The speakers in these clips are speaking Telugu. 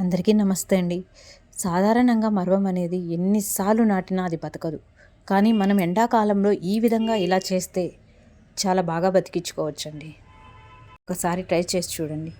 అందరికీ నమస్తే అండి. సాధారణంగా మర్వం అనేది ఎన్నిసార్లు నాటినా అది బతకదు. కానీ మనం ఎండాకాలంలో ఈ విధంగా ఇలా చేస్తే చాలా బాగా బతికించుకోవచ్చండి. ఒకసారి ట్రై చేసి చూడండి.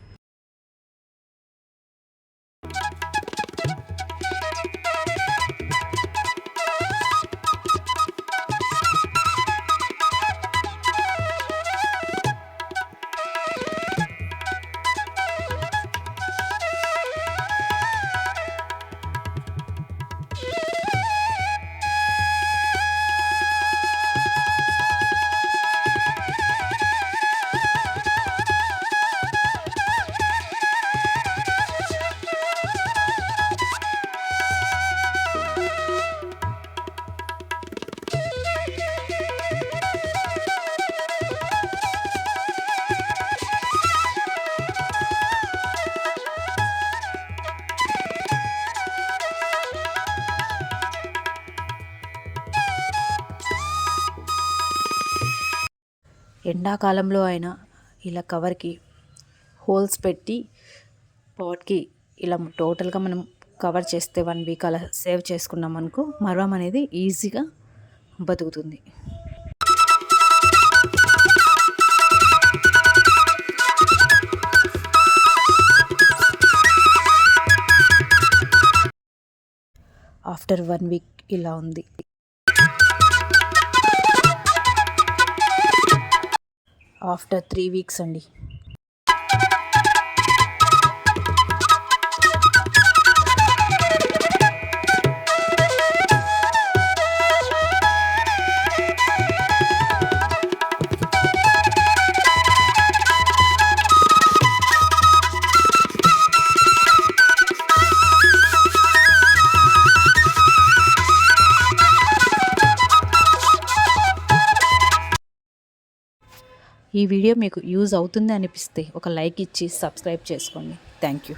ఎండాకాలంలో అయినా ఇలా కవర్కి హోల్స్ పెట్టి పాట్కి ఇలా టోటల్గా మనం కవర్ చేస్తే వన్ వీక్ అలా సేవ్ చేసుకున్నాం అనుకో మర్వం అనేది ఈజీగా బతుకుతుంది. ఆఫ్టర్ వన్ వీక్ ఇలా ఉంది. ఆఫ్టర్ త్రీ వీక్స్ అండి. ఈ వీడియో మీకు యూజ్ అవుతుంది అనిపిస్తే ఒక లైక్ ఇచ్చి సబ్స్క్రైబ్ చేసుకోండి. Thank you.